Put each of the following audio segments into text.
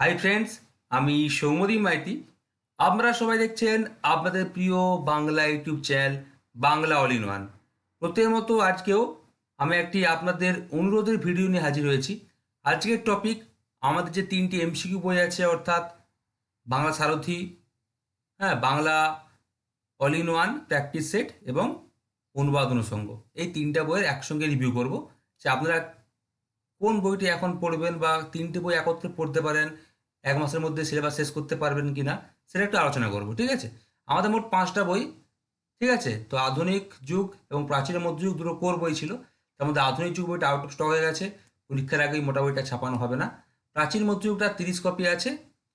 Hi friends আমি সৌমদীপ মাইতি। আপনারা সবাই দেখছেন আপনাদের প্রিয় Bangla YouTube channel Bangla all in one. প্রত্যেকের মতো আজকেও আমি একটি আপনাদের অনুরোধের ভিডিও নিয়ে হাজির হয়েছি। আজকের টপিক আমাদের যে তিনটি এমসিকিউ বই আছে অর্থাৎ বাংলা সারথি হ্যাঁ Bangla all in one practice set এবং অনুবাদ অনুষঙ্গ এই তিনটা বইয়ের একসঙ্গে রিভিউ করব। যে আপনারা কোন বইটি এখন পড়বেন বা তিনটে বই একত্রে পড়তে পারেন এক মাসের মধ্যে সিলেবাস শেষ করতে পারবেন কি না সেটা একটু আলোচনা করব, ঠিক আছে? আমাদের মোট পাঁচটা বই, ঠিক আছে? তো আধুনিক যুগ এবং প্রাচীনের মধ্যযুগ দুটো কোর বই ছিল। তার মধ্যে আধুনিক যুগ বইটা আউট অফ স্টক হয়ে গেছে। পরীক্ষার আগেই মোটা বইটা ছাপানো হবে না। প্রাচীন মধ্যযুগটা তিরিশ কপি আছে।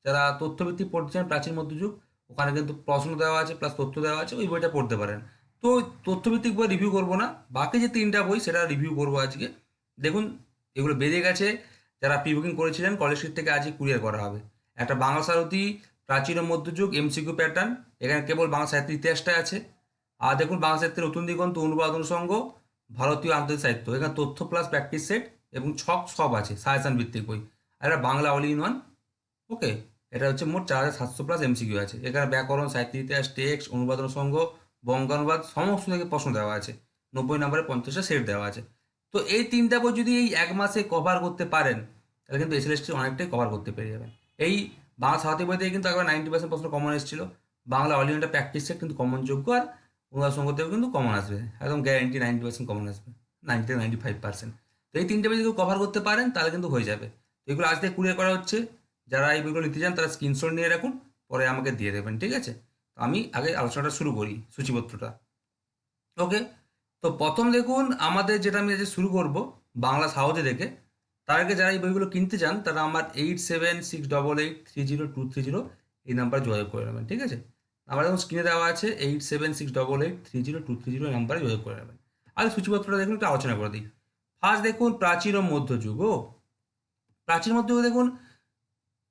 যারা তথ্যভিত্তিক পড়তে চান প্রাচীন মধ্যযুগ ওখানে কিন্তু প্রশ্ন দেওয়া আছে প্লাস তথ্য দেওয়া আছে, ওই বইটা পড়তে পারেন। তো তথ্যভিত্তিক বই রিভিউ করব না। বাকি যে তিনটা বই সেটা রিভিউ করব আজকে। দেখুন, এগুলো বেড়ে গেছে। যারা প্রি বুকিং করেছিলেন কলেজ স্ট্রিট থেকে আজই কুরিয়ার করা হবে। একটা বাংলা সারথি, প্রাচীন ও মধ্যযুগ এমসিকিউ প্যাটার্ন এখানে কেবল বাংলা সাহিত্যের ইতিহাসটা আছে। আর দেখুন, বাংলা সাহিত্যের নতুন দিগন্ত অনুবাদ অনুষঙ্গ ভারতীয় আন্তর্জাতিক সাহিত্য। এখানে তথ্য প্লাস প্র্যাকটিস সেট এবং ছক সব আছে সাজেশন ভিত্তিক বই। আর এটা Bangla all in one okay এটা হচ্ছে মোট চার হাজার সাতশো প্লাস এমসিকিউ আছে। এখানে ব্যাকরণ সাহিত্য ইতিহাস টেক্সট অনুবাদ অনুষঙ্গ বঙ্গানুবাদ, সমস্ত থেকে প্রশ্ন দেওয়া আছে। নব্বই নম্বরে পঞ্চাশটা সেট দেওয়া আছে। তো এই তিনটা বই যদি এই এক মাসে কভার করতে পারেন, তাহলে কিন্তু এসএলএসটি অনেকটাই কভার করতে পেরে যাবেন। এই বাংলা সাহিত্য বই থেকে কিন্তু একবার নাইনটি পার্সেন্ট প্রশ্ন কমন এসেছিল। বাংলা অলিয়নটা প্র্যাকটিস সেট কিন্তু কমন যোগ্য আর অনুবাদ সঙ্গতেও কিন্তু কমন আসবে। একদম গ্যারেন্টি নাইনটি পার্সেন্ট কমন আসবে। নাইনটি থেকে নাইনটি ফাইভ পার্সেন্ট তো এই তিনটে বই যদি কভার করতে পারেন, তাহলে কিন্তু হয়ে যাবে। এগুলো আজ থেকে কুরিয়ার করা হচ্ছে। যারা এই বইগুলো নিতে চান, তারা স্ক্রিনশট নিয়ে রাখুন, পরে আমাকে দিয়ে দেবেন, ঠিক আছে? আমি আগে আলোচনাটা শুরু করি, সূচিপত্রটা। ওকে তো প্রথম দেখুন আমাদের যেটা আমি আজকে শুরু করব, বাংলা সাহজে দেখে। তার আগে যারা এই বইগুলো কিনতে চান, তারা আমার eight seven six double eight three zero two three zero এই নাম্বারে যোগাযোগ করে নেবেন, ঠিক আছে? আমার এখন স্ক্রিনে দেওয়া আছে eight seven six double eight three zero two three zero এই নাম্বারে যোগাযোগ করে নেবেন। আর সূচিপত্রটা দেখুন, একটু আলোচনা করে দিই। ফার্স্ট দেখুন প্রাচীন ও মধ্যযুগ, ও। প্রাচীন মধ্যযুগ দেখুন,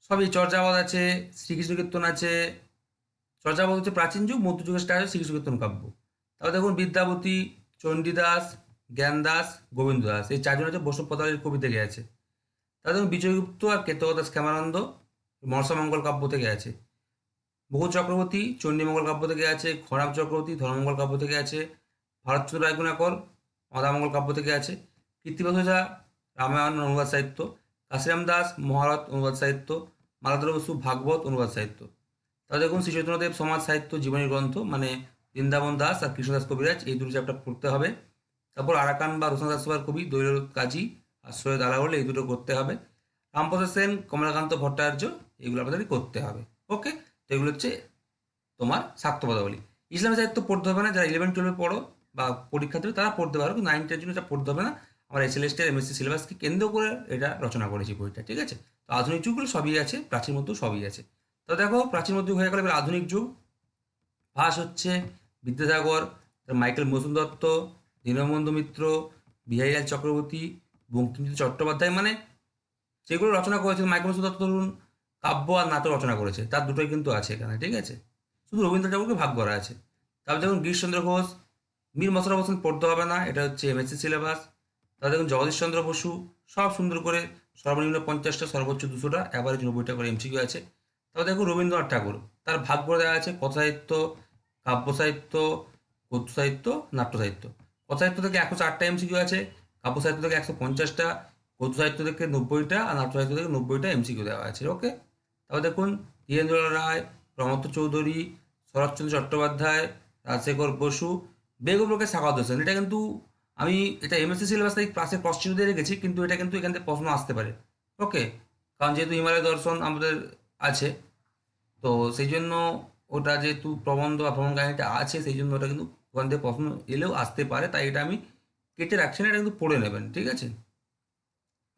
সবই চর্যাবাদ আছে শ্রীকৃষ্ণ কীর্তন আছে। চর্যাবাদ হচ্ছে প্রাচীন যুগ, মধ্যযুগের স্টাইল শ্রীকৃষ্ণ কীর্তন কাব্য। তারপর দেখুন বিদ্যাপতি চণ্ডীদাস, জ্ঞানদাস গোবিন্দ দাস এই চারজন হচ্ছে বসুপতালের কবি থেকে আছে তাদের বিজয়গুপ্ত আর কেতকদাস ক্ষেমানন্দ মনসামঙ্গল কাব্য থেকে আছে বহু চক্রবর্তী চণ্ডীমঙ্গল কাব্য থেকে আছে খরাম চক্রবর্তী ধর্মমঙ্গল কাব্য থেকে আছে ভারতচন্দ্র রায়গুণাকর মাদামঙ্গল কাব্য থেকে আছে কীর্তিবাস রামায়ণ অনুবাদ সাহিত্য। কাশিরাম দাস মহারত অনুবাদ সাহিত্য। মালাধর বসু ভাগবত অনুবাদ সাহিত্য। তাহলে দেখুন শ্রী চৈতন্যদেব সমাজ সাহিত্য জীবনী গ্রন্থ। মানে বৃন্দাবন দাস আর কৃষ্ণদাস কবিরাজ, এই দুটো চ্যাপ্টার পড়তে হবে। তারপর আরাকান বা রোশন দাসবার কবি দৈর কাজী আর সৈয়দ আলাহল এই দুটো করতে হবে। রামপ্রসাদ সেন, কমলাকান্ত ভট্টাচার্য, এগুলো আপনাদের করতে হবে। ওকে তো এগুলো হচ্ছে তোমার সাক্তপদাবলী ইসলামী সাহিত্য পড়তে হবে না, যারা ইলেভেন টুয়েলভে পড়ো বা পরীক্ষা দেবে, তারা পড়তে পারো নাইন টেন জন্য এটা পড়তে হবে না। আমরা এস এল এস এমএসসি সিলেবাসকে কেন্দ্র করে এটা রচনা করেছি বইটা, ঠিক আছে? তো আধুনিক যুগগুলো সবই আছে, প্রাচীন মধ্যেও সবই আছে। তো দেখো, প্রাচীন মধ্যযুগ হয়ে গেল, এবার আধুনিক যুগ। ভাস হচ্ছে বিদ্যাসাগর মাইকেল মজুম দত্ত, দীনবন্ধু মিত্র, বিহারীলাল চক্রবর্তী, বঙ্কিমচন্দ্র চট্টোপাধ্যায় মানে যেগুলো রচনা করেছে মাইকেল মজুম দত্ত, ধরুন কাব্য আর নাটক রচনা করেছে, তার দুটোই কিন্তু আছে এখানে, ঠিক আছে? শুধু রবীন্দ্র ঠাকুরকে ভাগ করা আছে। তারপর দেখুন গিরিশচন্দ্র ঘোষ, মীর মশলা হোসেন পড়তে হবে না, এটা হচ্ছে এমএসসি সিলেবাস তারপর দেখুন জগদীশচন্দ্র বসু, সব সুন্দর করে সর্বনিম্ন পঞ্চাশটা, সর্বোচ্চ দুশোটা অ্যাভারেজ নব্বইটা করে এমসিকিউ আছে। তারপর দেখুন রবীন্দ্রনাথ ঠাকুর, তার ভাগ করে দেওয়া আছে কথা সাহিত্য কাব্য সাহিত্য গদ্য সাহিত্য নাট্য সাহিত্য কথা সাহিত্য থেকে একশো চারটা এমসিকিউ আছে কাব্য সাহিত্য থেকে একশো পঞ্চাশটা গদ্য সাহিত্য থেকে নব্বইটা, আর নাট্য সাহিত্য থেকে নব্বইটা এমসিকিউ দেওয়া আছে ওকে তারপর দেখুন ধীরেন্দ্র রায় প্রমত্ত চৌধুরী, শরৎচন্দ্র চট্টোপাধ্যায়, রাজশেখর বসু বেগমলোকের সাকাত হোসেন। এটা কিন্তু আমি, এটা এমএসসি সিলেবাস থেকে ক্লাসে কোশ্চেন দিয়ে রেখেছি, কিন্তু এটা কিন্তু এখান থেকে প্রশ্ন আসতে পারে ওকে কারণ যেহেতু হিমালয় দর্শন আমাদের আছে, তো সেই জন্য ওটা যেহেতু প্রবন্ধ বা ভ্রমণ কাহিনীটা আছে, সেই জন্য ওটা কিন্তু ওখান থেকে প্রশ্ন এলেও আসতে পারে, তাই এটা আমি কেটে রাখছি না, এটা কিন্তু পড়ে নেবেন, ঠিক আছে?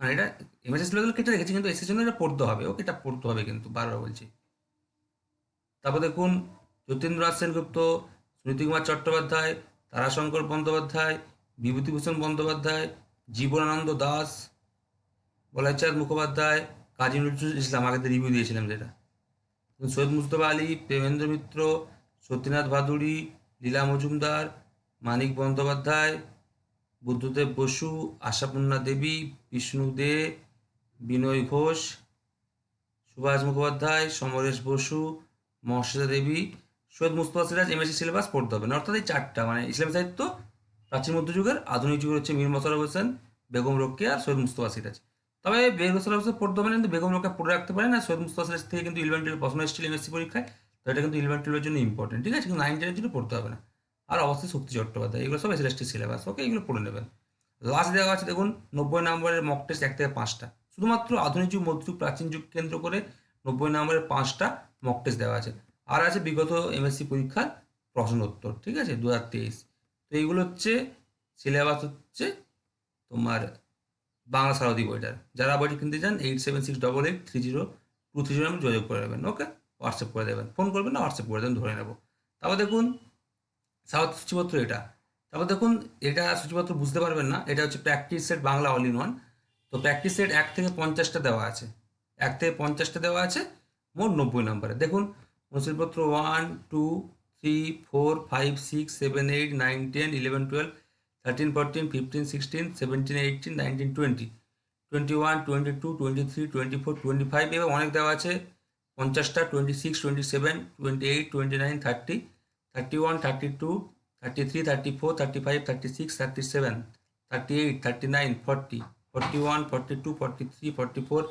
মানে এটা এমএসএস লেভেল কেটে রেখেছি, কিন্তু এসের জন্য এটা পড়তে হবে, ওকে এটা পড়তে হবে কিন্তু, বারবার বলছি। তারপর দেখুন যতীন্দ্রনাথ সেনগুপ্ত, সুনীতি কুমার চট্টোপাধ্যায়, তারাশঙ্কর বন্দ্যোপাধ্যায়, বিভূতিভূষণ বন্দ্যোপাধ্যায়, জীবনানন্দ দাস, বলাইচাঁদ মুখোপাধ্যায়, কাজী নজরুল ইসলাম, আগে রিভিউ দিয়েছিলাম যেটা। সৈয়দ মুস্তফা আলী, প্রেমেন্দ্র মিত্র, সত্যনাথ ভাদুড়ি, লীলা মজুমদার, মানিক বন্দ্যোপাধ্যায়, বুদ্ধদেব বসু, আশাপূর্ণা দেবী, বিষ্ণু দে, বিনয় ঘোষ, সুভাষ মুখোপাধ্যায়, সমরেশ বসু মর্ষদা দেবী। সৈয়দ মুস্তফা সিরাজ এমএসসি সিলেবাস পড়তে হবে না। অর্থাৎ এই চারটা মানে ইসলাম সাহিত্য, প্রাচীন মধ্যযুগের, আধুনিক যুগের হচ্ছে মীর মোশাররফ হোসেন, বেগম রোকেয়া আর সৈয়দ মুস্তফা সিরাজ। তবে হোসেন পড়তে না, কিন্তু বেগম রোকেয়া পড়ে রাখতে পারেন আর সৈয়দ মুস্তফা সিরাজ থেকে কিন্তু ইলেভেন টুয়েলভ প্রশ্ন এসেছিল এমএসসি পরীক্ষায়, তো এটা কিন্তু ইলেভেন টুয়েলভের জন্য ইম্পর্টেন্ট ঠিক আছে? কিন্তু নাইন টেনের জন্য পড়তে হবে না। আর অবশ্যই শক্তি চট্টোপাধ্যায়, এগুলো সব এসএলএসটি সিলেবাস ওকে এগুলো পড়ে নেবেন। লাস্ট দেওয়া আছে, দেখুন, নব্বই নম্বরের মক টেস্ট এক থেকে পাঁচটা। শুধুমাত্র আধুনিক যুগ মধ্যযুগ প্রাচীন যুগ কেন্দ্র করে নব্বই নম্বরের পাঁচটা মক টেস্ট দেওয়া আছে। আর আছে বিগত এমএসসি পরীক্ষার প্রশ্ন উত্তর ঠিক আছে? দু হাজার তেইশ। তো এইগুলো হচ্ছে সিলেবাস হচ্ছে তোমার বাংলা সারথী বইটার যারা বইটি কিনতে চান eight seven six double eight three zero two three zero যোগাযোগ করে নেবেন। ওকে? হোয়াটসঅ্যাপ করে দেবেন। ফোন করবেন না হোয়াটসঅ্যাপ করে দেবেন, ধরে নেব। তারপর দেখুন সাউথ সূচিপত্র এটা। তারপর দেখুন, এটা সূচিপত্র বুঝতে পারবেন না। এটা হচ্ছে practice set Bangla all in one তো প্র্যাকটিস সেট এক থেকে পঞ্চাশটা দেওয়া আছে। এক থেকে পঞ্চাশটা দেওয়া আছে, মোট নব্বই নম্বরে। দেখুন অনুশীলপত্র one two three four five six seven eight nine ten eleven twelve thirteen fourteen fifteen sixteen seventeen eighteen nineteen twenty twenty one twenty two twenty three twenty four twenty five এবার অনেক দেওয়া আছে। পঞ্চাশটা twenty six twenty seven twenty eight twenty nine thirty thirty one thirty two thirty three thirty four thirty five thirty six thirty seven thirty eight thirty nine forty forty one forty two forty three forty four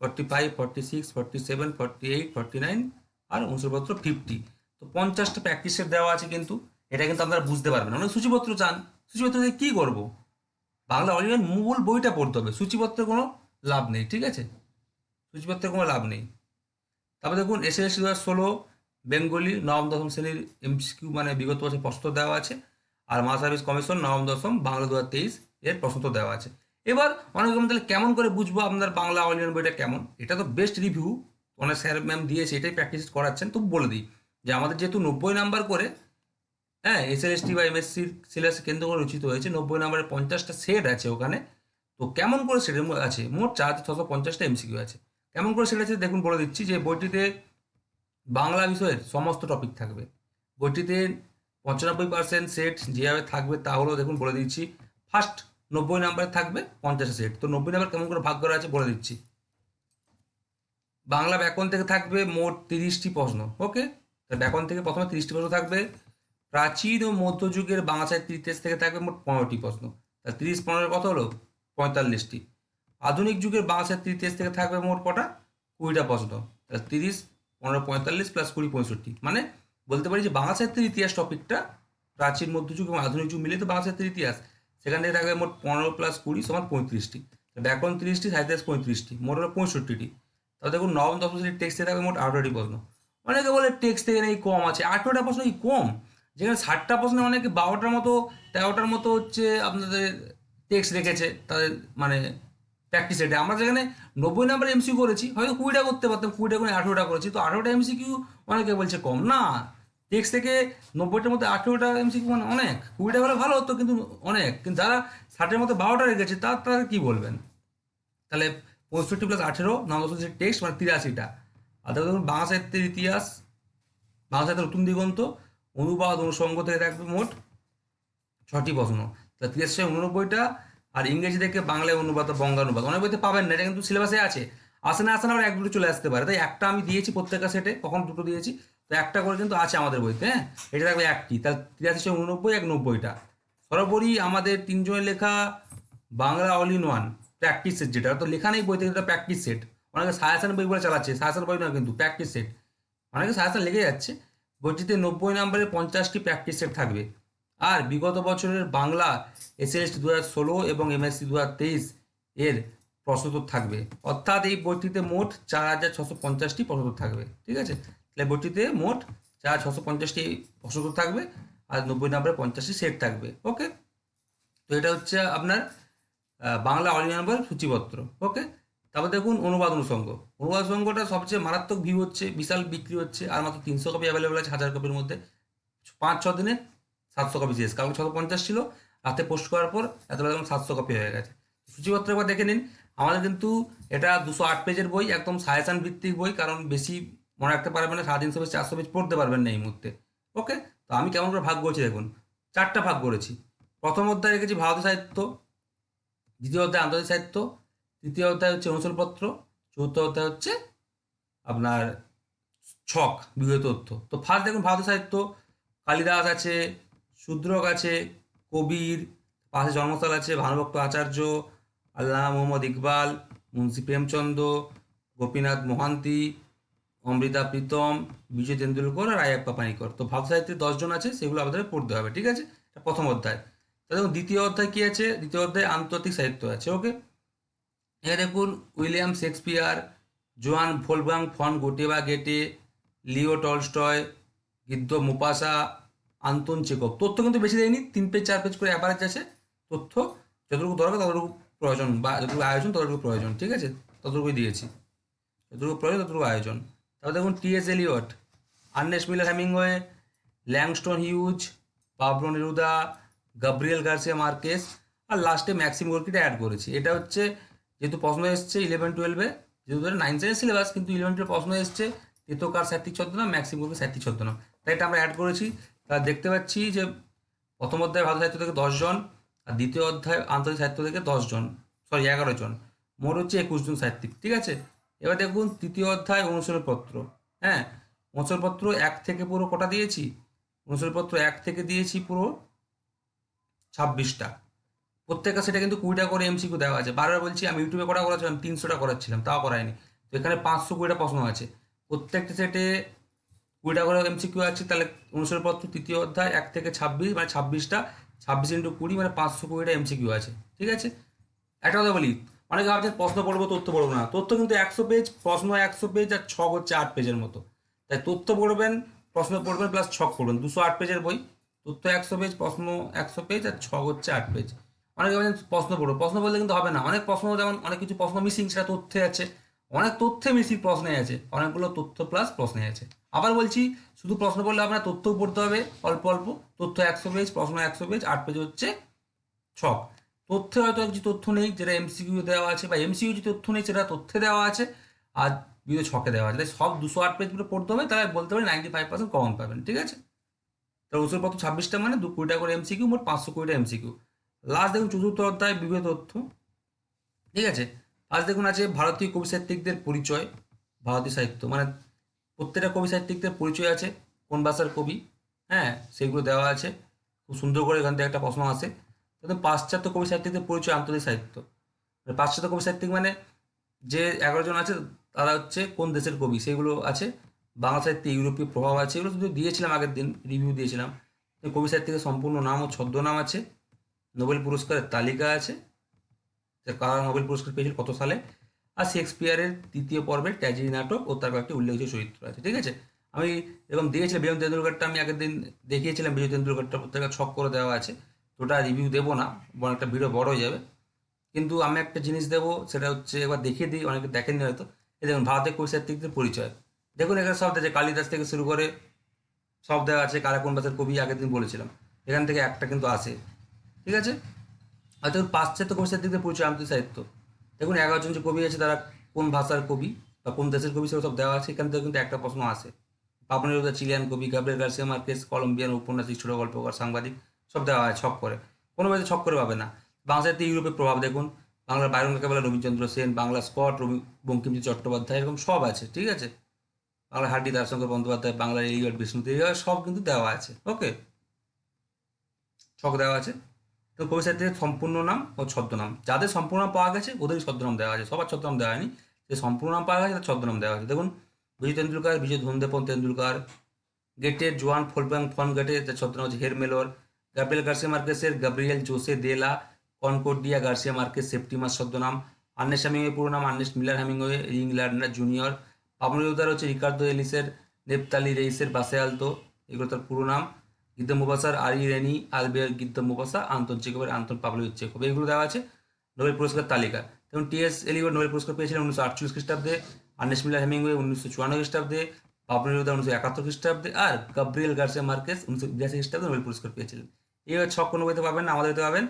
forty five forty six forty seven forty eight forty nine আর অনুসরপত্র fifty তো পঞ্চাশটা প্র্যাকটিসের দেওয়া আছে কিন্তু, এটা কিন্তু আপনারা বুঝতে পারবেন অনেক সূচিপত্র চান। সূচিপত্র দিয়ে কী করব? বাংলা অরিজিনাল মূল বইটা পড়তে হবে। সূচিপত্রের কোনো লাভ নেই, ঠিক আছে? সূচিপত্রের কোনো লাভ নেই। তারপর দেখুন এস এস দু ষোলো, বেঙ্গলি নবম, দশম শ্রেণির এমসিকিউ মানে বিগত বছর প্রশ্ন দেওয়া আছে, আর মা সার্ভিস কমিশন নবম, দশম, বাংলা দু তেইশ এর প্রশ্ন দেওয়া আছে। এবার অনেক রকম তাহলে কেমন করে বুঝব আপনার বাংলা অরিজিনাল বইটা কেমন? এটা তো বেস্ট রিভিউ অনেক স্যার ম্যাম দিয়েছে, এটাই প্র্যাকটিস করাচ্ছেন। তো বলে দিই যে, আমাদের যেহেতু নব্বই নাম্বার করে হ্যাঁ এস এল এস টি বা এমএসসির সিলেবাস কেন্দ্র করে রচিত হয়েছে। নব্বই নম্বরের পঞ্চাশটা সেট আছে ওখানে। তো কেমন করে সেটের আছে? মোট চার হাজার ছশো পঞ্চাশটা এমসিকিউ আছে। কেমন করে সেট আছে দেখুন, বলে দিচ্ছি যে বইটিতে বাংলা বিষয়ের সমস্ত টপিক থাকবে। বইটিতে পঁচানব্বই পার্সেন্ট সেট যেভাবে থাকবে তা হলো দেখুন, বলে দিচ্ছি ফার্স্ট নব্বই নাম্বারে থাকবে পঞ্চাশ সেট তো নব্বই নাম্বার কেমন করে ভাগ করা আছে বলে দিচ্ছি। বাংলা ব্যাকরণ থেকে থাকবে মোট তিরিশটি প্রশ্ন ওকে তা ব্যাকরণ থেকে প্রথমে তিরিশটি প্রশ্ন থাকবে। প্রাচীন ও মধ্যযুগের বাংলা সাহিত্যের ইতিহাস থেকে থাকবে মোট পনেরোটি প্রশ্ন। তা তিরিশ পনেরোর কত হলো? পঁয়তাল্লিশটি। আধুনিক যুগের বাংলা সাহিত্যের ইতিহাস থেকে থাকবে মোট কটা? কুড়িটা প্রশ্ন। তা তিরিশ, পনেরো, পঁয়তাল্লিশ প্লাস কুড়ি, পঁয়ষট্টি। মানে বলতে পারি যে বাংলা সাহিত্যের ইতিহাস টপিকটা প্রাচীন, মধ্যযুগ এবং আধুনিক যুগ মিলে তো বাংলা সাহিত্যের ইতিহাস। সেখান থেকে থাকবে মোট পনেরো প্লাস কুড়ি সমান পঁয়ত্রিশটি। ব্যাকরণ তিরিশটি, সাহিত্য পঁয়ত্রিশটি। মোট হলো পঁয়ষট্টিটি। তাহলে দেখুন নবম দশম শ্রেণির টেক্সটে থাকবে মোট আঠারোটি প্রশ্ন। অনেকে বলে টেক্সট থেকে নাকি কম আছে। আঠেরোটা প্রশ্ন কি কম? যেখানে ষাটটা প্রশ্নে অনেকে বারোটার মতো, তেরোটার মতো হচ্ছে আপনাদের টেক্সট রেখেছে তাদের মানে প্র্যাকটিস এটা আমরা যেখানে নব্বই নাম্বার এমসিকিউ করেছি, হয়তো কুড়িটা করতে পারতাম, কুড়িটা করে আঠেরোটা করেছি। তো আঠেরোটা এমসিকিউ অনেকে বলছে কম? না টেক্স থেকে নব্বইটার মধ্যে আঠেরোটা এমসিকিউ মানে অনেক। কুড়িটা হলে ভালো হতো কিন্তু অনেক। কিন্তু যারা ষাটের মধ্যে বারোটা রেখেছে, তার তারা কী বলবেন? তাহলে পঁয়ষট্টি প্লাস আঠেরো নবদশ টেক্সট মানে তিরাশিটা। আর ধরুন বাংলা সাহিত্যের ইতিহাস, বাংলা সাহিত্যের নতুন দিগন্ত অনুবাদ অনুষঙ্গ থেকে থাকবে মোট ছটি প্রশ্ন। তা তিরাশি উননব্বইটা আর ইংরেজি থেকে বাংলায় অনুবাদ বঙ্গানুবাদ। অনেক বইতে পাবেন না, এটা কিন্তু সিলেবাসে আছে। আসে না আসে না, আবার এক দুটো চলে আসতে পারে। তাই একটা আমি দিয়েছি প্রত্যেকটা সেটে, কখন দুটো দিয়েছি? তো একটা করে কিন্তু আছে আমাদের বইতে হ্যাঁ? এটা থাকবে একটি। তার তিরাশি উননব্বই, এক নব্বইটা। সর্বোপরি আমাদের তিনজনের লেখা Bangla all in one, practice set যেটা। তো লেখা নেই বইতে যেটা প্র্যাকটিস সেট। অনেকে সায়াসান বই বলে চালাচ্ছে সায়াসান বই না কিন্তু, প্র্যাকটিস সেট। অনেকে সায়াসান লেগে যাচ্ছে। বইটিতে নব্বই নম্বরের পঞ্চাশটি প্র্যাকটিস সেট থাকবে। আর বিগত বছরের বাংলা এসএলএসটি দু হাজার ষোলো এবং এমএসসি দু হাজার তেইশ এর প্রশ্নোত্তর থাকবে। অর্থাৎ এই বইটিতে মোট চার হাজার ছশো পঞ্চাশটি প্রশ্নোত্তর থাকবে, ঠিক আছে? তাহলে বইটিতে মোট চার ছশো পঞ্চাশটি প্রশ্নোত্তর থাকবে আর নব্বই নম্বরের পঞ্চাশটি সেট থাকবে ওকে তো এটা হচ্ছে আপনার বাংলা অল নম্বর সূচিপত্র ওকে তারপর দেখুন অনুবাদ অনুষঙ্গ অনুবাদ সংঘটা সবচেয়ে মারাত্মক ভিউ হচ্ছে, বিশাল বিক্রি হচ্ছে, আর মাত্র তিনশো কপি অ্যাভেলেবেল আছে হাজার কপির মধ্যে। পাঁচ, ছ দিনে সাতশো কপি শেষ। কালকে ছশো পঞ্চাশ ছিল, রাতে পোস্ট করার পর এত বেলা সাতশো কপি হয়ে গেছে। সূচিপত্র একবার দেখে নিন। আমাদের কিন্তু এটা দুশো আট পেজের বই, একদম সাজেশন ভিত্তিক বই, কারণ বেশি মনে রাখতে পারবেন না সাড়ে তিনশো পেজ চারশো পেজ পড়তে পারবেন না এই মুহূর্তে। ওকে তো আমি কেমন করে ভাগ করছি দেখুন? চারটা ভাগ করেছি। প্রথম অধ্যায় রেখেছি ভারতীয় সাহিত্য, দ্বিতীয় অধ্যায় আন্তর্জাতিক সাহিত্য তৃতীয় অধ্যায় হচ্ছে অনুশীলপত্র চতুর্থ অধ্যায় হচ্ছে আপনার ছক, বিগত তথ্য। তো ফার্স্ট দেখুন ভারতীয় সাহিত্য, কালিদাস আছে, শূদ্রক আছে, কবির, পাশে জন্মস্থল আছে, ভানুভক্ত আচার্য আল্লাহ মোহাম্মদ ইকবাল, মুন্সি প্রেমচন্দ্র গোপীনাথ মোহান্তি, অমৃতা প্রীতম, বিজয় তেন্ডুলকর আর আয়াপ্পা পানিকর তো ভারত সাহিত্যে দশজন আছে, সেগুলো আমাদের পড়তে হবে, ঠিক আছে? প্রথম অধ্যায়। তো দেখুন, দ্বিতীয় অধ্যায় কি আছে? দ্বিতীয় অধ্যায় আন্তর্জাতিক সাহিত্য আছে ওকে এখানে দেখুন, উইলিয়াম শেক্সপিয়ার, জোয়ান ভোলবাং ফন গোটে বা Goethe, Leo Tolstoy, Guy de Maupassant, Anton Chekhov. তথ্য কিন্তু বেশি দেয়নি, তিন পেজ চার পেজ করে অ্যাভারেজ আছে। তথ্য যতটুকু দরকার ততটুকু প্রয়োজন, বা যতটুকু আয়োজন ততটুকু প্রয়োজন, ঠিক আছে? ততটুকুই দিয়েছি। যতটুকু প্রয়োজন ততটুকু আয়োজন। তারপর দেখুন T S Eliot, Ernest Miller Hemingway Langston Hughes, Pablo Neruda, Gabriel Garcia Marquez, আর লাস্টে ম্যাক্সিম গোর্কিটা অ্যাড করেছি। এটা হচ্ছে যেহেতু প্রশ্ন এসছে ইলেভেন টুয়েলভে যেহেতু নাইন টেনের সিলেবাস কিন্তু ইলেভেন টুয়েলভ প্রশ্ন এসছে তেতোকার সাহিত্যিক ছদ্মনাম ম্যাক্সিম গোর্কি সাহিত্যিক ছদ্মনাম। তাই এটা আমরা অ্যাড করেছি। তা দেখতে পাচ্ছি যে প্রথম অধ্যায় ভারত সাহিত্য থেকে দশজন আর দ্বিতীয় অধ্যায় আন্তর্জাতিক সাহিত্য থেকে দশজন সরি এগারো জন। মোট হচ্ছে একুশ জন সাহিত্যিক, ঠিক আছে? এবার দেখুন তৃতীয় অধ্যায় অনুসরণপত্র হ্যাঁ? অনুসরণপত্র এক থেকে পুরো কটা দিয়েছি? অনুসরণপত্র এক থেকে দিয়েছি পুরো ছাব্বিশটা। প্রত্যেকটা সেটা কিন্তু কুড়িটা করে এমসিকিউ দেওয়া আছে। বারবার বলছি, আমি ইউটিউবে কটা করেছিলাম তিনশোটা করাচ্ছিলাম, তাও করায়নি তো এখানে পাঁচশো কুড়িটা প্রশ্ন আছে। প্রত্যেকটা সেটে কুড়িটা করে এমসিকিউ আছে, তাহলে অনুসরণপত্র তৃতীয় অধ্যায়, এক থেকে ছাব্বিশ মানে ছাব্বিশটা, ছাব্বিশ ইন্টু কুড়ি মানে পাঁচশো কুড়িটা এমসিকিউ আছে। ঠিক আছে? একটা কথা বলি, অনেকে ভাবছেন প্রশ্ন পড়ব, তথ্য পড়ব না। তথ্য কিন্তু একশো পেজ প্রশ্ন একশো পেজ আর ছক হচ্ছে আট পেজের মতো। তাই তথ্য পড়বেন, প্রশ্ন পড়বেন প্লাস ছক পড়বেন। দুশো আট পেজের বই। তথ্য একশো পেজ প্রশ্ন একশো পেজ আর ছক হচ্ছে আট পেজ অনেকে ভাবছেন প্রশ্ন পড়ব প্রশ্ন বললে কিন্তু হবে না। অনেক প্রশ্ন, যেমন অনেক কিছু প্রশ্ন মিসিং সেটা তথ্যে আছে। অনেক তথ্যে মিসিং প্রশ্নে আছে। অনেকগুলো তথ্য প্লাস প্রশ্নে আছে। আবার বলছি, শুধু প্রশ্ন পড়লে আপনার তথ্যও পড়তে হবে অল্প অল্প। তথ্য একশো পেজ প্রশ্ন একশো পেজ আট পেজ হচ্ছে ছক। তথ্যে হয়তো কিছু তথ্য নেই, যেটা এমসিকিউ দেওয়া আছে বা এমসিকিউ যে তথ্য নেই, সেটা তথ্যে দেওয়া আছে আর বিও ছকে দেওয়া আছে। তাই সব দুশো আট পেজ পড়তে হবে, তাহলে বলতে পারি নাইনটি ফাইভ পার্সেন্ট কমন পাবেন, ঠিক আছে? তো ওষুধপত্র ছাব্বিশটা মানে দু কুড়িটা করে এমসিকিউ মোট পাঁচশো কুড়িটা এমসিকিউ লাস্ট দেখুন চতুর্থ অধ্যায় বিবিধ তথ্য ঠিক আছে? আজ দেখুন আছে ভারতীয় কবি সাহিত্যিকদের পরিচয়, ভারতীয় সাহিত্য। মানে প্রত্যেকটা কবি সাহিত্যিকদের পরিচয় আছে, কোন ভাষার কবি হ্যাঁ? সেগুলো দেওয়া আছে। খুব সুন্দর করে এখান থেকে একটা প্রশ্ন আসে। কিন্তু পাশ্চাত্য কবি সাহিত্যিকদের পরিচয় আন্তর্জাতিক সাহিত্য। মানে পাশ্চাত্য কবি সাহিত্যিক মানে যে এগারো জন আছে, তারা হচ্ছে কোন দেশের কবি? সেগুলো আছে। বাংলা সাহিত্যে ইউরোপীয় প্রভাব আছে। এগুলো শুধু দিয়েছিলাম আগের দিন রিভিউ দিয়েছিলাম। কবি সাহিত্যিকের সম্পূর্ণ নাম ও ছদ্মনাম আছে। নোবেল পুরস্কারের তালিকা আছে। যে কারা নোবেল পুরস্কার পেয়েছিল, কত সালে? আর শেক্সপিয়ারের তৃতীয় পর্বের ট্র্যাজেডি নাটক ও তার কয়েকটি উল্লেখযোগ্য চরিত্র আছে, ঠিক আছে? আমি এরকম দিয়েছিলাম বিজয় তেন্ডুলকারটা, আমি আগের দিন দেখিয়েছিলাম বিজয় তেন্ডুলকারটা প্রত্যেকটা ছক করে দেওয়া আছে। ওটা রিভিউ দেবো না একটা ভিডিও বড় হয়ে যাবে। কিন্তু আমি একটা জিনিস দেবো, সেটা হচ্ছে একবার দেখিয়ে দিই, অনেকে দেখেননি হয়তো। এই দেখুন ভারতের কবি পরিচয়। দেখুন এখানে সব আছে কালিদাস থেকে শুরু করে সব দেওয়া আছে কারা কবি আগের দিন বলেছিলাম। এখান থেকে একটা কিন্তু আসে। ঠিক আছে? আর দেখুন পাশ্চাত্য কবি সাহিত্যিকদের পরিচয় আন্তর্জাতিক সাহিত্য। দেখুন, এগারো জন যে কবি আছে তারা কোন ভাষার কবি বা কোন দেশের কবি সেগুলো সব দেওয়া আছে। এখান থেকে কিন্তু একটা প্রশ্ন আসে। পাবনেরুদা চিলিয়ান কবি, গাব্রিয়েল গার্সিয়া মার্কেস, কলম্বিয়ান উপন্যাসিক, ছোট গল্পকার, সাংবাদিক, সব দেওয়া হয় ছক করে। কোনো ভাবে ছক করে পাবে না। বাংলা সাহিত্যে ইউরোপের প্রভাব, দেখুন। বাংলার বাইরন কাকে বলে রবীন্দ্রচন্দ্র সেন, বাংলা স্কট, রবি বঙ্কিমচন্দ্র চট্টোপাধ্যায়, এরকম সব আছে, ঠিক আছে? বাংলা হাড্ডি দারশঙ্কর বন্দ্যোপাধ্যায়, বাংলার এলিয়ট বিষ্ণু সব কিন্তু দেওয়া আছে। ওকে? ছক দেওয়া আছে। তো কবি সাহিত্যের সম্পূর্ণ নাম ও ছদ্মনাম। যাদের সম্পূর্ণ নাম পাওয়া গেছে, ওদেরই ছদ্মনাম দেওয়া আছে। সবার ছদ্মনাম দেওয়া হয়নি। যে সম্পূর্ণ নাম পাওয়া গেছে তার ছদ্মনাম দেওয়া আছে দেখুন, বিজয় তেন্ডুলকার, বিজয় ধনদেপন তেন্ডুলকার গেটের জোয়ান ফোলব্যাং ফন গেটে, তার ছদ্মনাম হচ্ছে হেরমেলোর Gabriel Garcia মার্কেসের Gabriel Jose de la, Concordia Garcia Marquez Septimus ছদ্মনাম, আর্নেস্ট হ্যামিংওয়ে পুরো নাম Ernest Miller Hemingway Ring Lardner Junior পাবনুদার হচ্ছে রিকার্দো এলিসের, নেপতালি রেইসের, বাসে আলতো, এগুলো তার পুরো নাম। Guy de মুবাসার Henri René Albert Guy de Maupassant, Anton চেকবের, Anton পাবলিক চেকব। এগুলো দেওয়া আছে নোবেল পুরস্কার তালিকা। যেমন টিএস এলিওর নোবেল পুরস্কার পেয়েছিলেন উনিশশো আটচল্লিশ খ্রিস্টাব্দে আর্নেস্ট মিলার হেমিংওয়ে উনিশশো চুয়ান্ন খ্রিস্টাব্দে পাবনুদা উনিশশো একাত্তর খ্রিস্টাব্দে, আর গাব্রিয়েল গার্সিয়া মার্কেস উনিশশো বিরাশি খ্রিস্টাব্দে নোবেল পুরস্কার পেয়েছিলেন। এইভাবে ছক কোনো বইতে পাবেন, আমাদের পাবেন,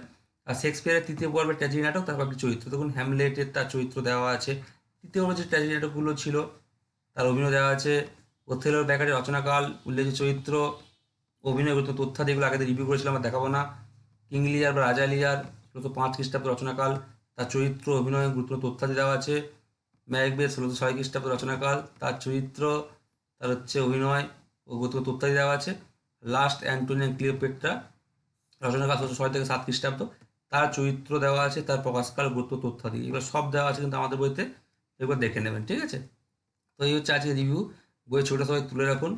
আর শেক্সপিয়ারের তৃতীয় পর্বের ট্র্যাজেডি নাটক তার কয়েকটি চরিত্র। দেখুন, হ্যামলেটের তার চরিত্র দেওয়া আছে। তৃতীয় পর্বের যে ট্র্যাজেডি নাটকগুলো ছিল, তার অভিনয় দেওয়া আছে। ওথেলোর ব্যাকারের রচনাকাল উল্লেখিত চরিত্র অভিনয় গুরুত্ব তথ্যাদি এগুলো আগে রিভিউ করেছিলাম, আর দেখাবো না। কিং লিয়ার বা রাজা লিয়ার ষোলোশো পাঁচ খ্রিস্টাব্দ রচনাকাল। তার চরিত্র, অভিনয় গুরুত্ব তথ্যাদি দেওয়া আছে। ম্যাকবেথ ষোলোশো ছয় খ্রিস্টাব্দ রচনাকাল। তার চরিত্র, তার হচ্ছে অভিনয় ও গত তথ্যাদি দেওয়া আছে। লাস্ট অ্যান্টোনিয়ান ক্লিওপেট্রা রচনাকাল ষোলোশো ছয় থেকে সাত খ্রিস্টাব্দ। তার চরিত্র দেওয়া আছে, তার প্রকাশকাল গুরুত্ব তথ্যাদি। এগুলো সব দেওয়া আছে কিন্তু আমাদের বইতে। এগুলো দেখে নেবেন, ঠিক আছে? তো এই হচ্ছে আজকে রিভিউ বইয়ের ছোটো সবাই তুলে রাখুন।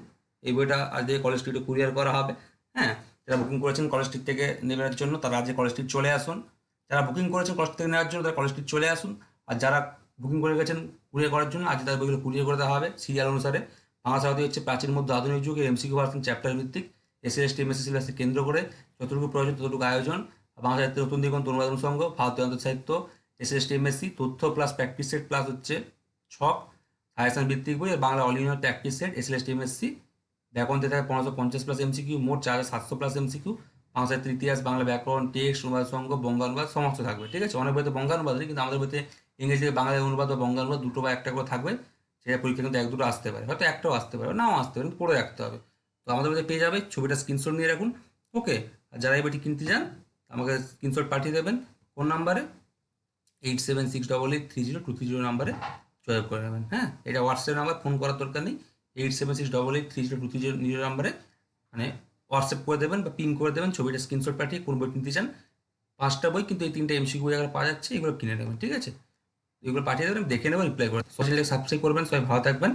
এই বইটা আজকে কলেজ স্ট্রিটে কুরিয়ার করা হবে। হ্যাঁ যারা বুকিং করেছেন কলেজ স্ট্রিট থেকে নেওয়ার জন্য, তারা আজকে কলেজ স্ট্রিট চলে আসুন। যারা বুকিং করেছেন কলেজ থেকে নেওয়ার জন্য, তারা কলেজ স্ট্রিট চলে আসুন। আর যারা বুকিং করে গেছেন কুরিয়ার করার জন্য আজকে তাদের বইগুলো কুরিয়ার করে দেওয়া হবে সিরিয়াল অনুসারে। বাংলা সাহিত্য হচ্ছে প্রাচীন, মধ্যে আধুনিক যুগের এমসিকিউ ভার্সন চ্যাপ্টার ভিত্তিক। S S T M S কেন্দ্র করে যতটুকু প্রয়োজন, ততটুকু আয়োজন। বাংলা সাহিত্যের নতুন দিগন্ত অনুবাদন সংঘ ভারতীয় আন্তর্জাতিক সাহিত্য S S T M S C তথ্য প্লাস প্র্যাকটিস সেট প্লাস হচ্ছে ছক। সাজেশন ভিত্তিক বই, আর Bangla all practice set S S T M S C ব্যাকরণ থেকে পনেরোশো পঞ্চাশ প্লাস এমসিকিউ মোট চার হাজার সাতশো প্লাস এমসিকিউ সাহিত্যের ইতিহাস বাংলা ব্যাকরণ, টেক্সট, অনুবাদ সংঘ বঙ্গানুবাদ, সমস্ত থাকবে, ঠিক আছে? অনেক বইতে বঙ্গানুবাদ কিন্তু আমাদের বইতে ইংরেজি থেকে বাংলা অনুবাদ বা বঙ্গানুবাদ দুটো বা একটা করে থাকবে, সেটা পরীক্ষা কিন্তু এক দুটো আসতে পারে, হয়তো একটাও আসতে পারে, নাও আসতে পারে পড়ে রাখতে হবে। তো আমাদের মধ্যে পেয়ে যাবে, ছবিটা স্ক্রিনশট নিয়ে রাখুন ওকে আর যারা এই বইটি কিনতে চান, আমাকে স্ক্রিনশট পাঠিয়ে দেবেন কোন নাম্বারে eight seven six double eight three zero two three zero নাম্বারে যোগাযোগ করে নেবেন হ্যাঁ? এটা হোয়াটসঅ্যাপ নাম্বার ফোন করার দরকার নেই। Eight seven six double eight three zero two three zero zero নাম্বারে মানে হোয়াটসঅ্যাপ করে দেবেন বা পিন করে দেবেন, ছবিটা স্ক্রিনশট পাঠিয়ে কোন বই কিনতে চান। পাঁচটা বই কিন্তু এই তিনটা এমসি বই আগে পাওয়া যাচ্ছে, এগুলো কিনে নেবেন, ঠিক আছে? এগুলো পাঠিয়ে দেবেন, দেখে নেবেন রিপ্লাই করে সোশ্যাল সাবস্ক্রাইব করবেন, সবাই ভালো থাকবেন।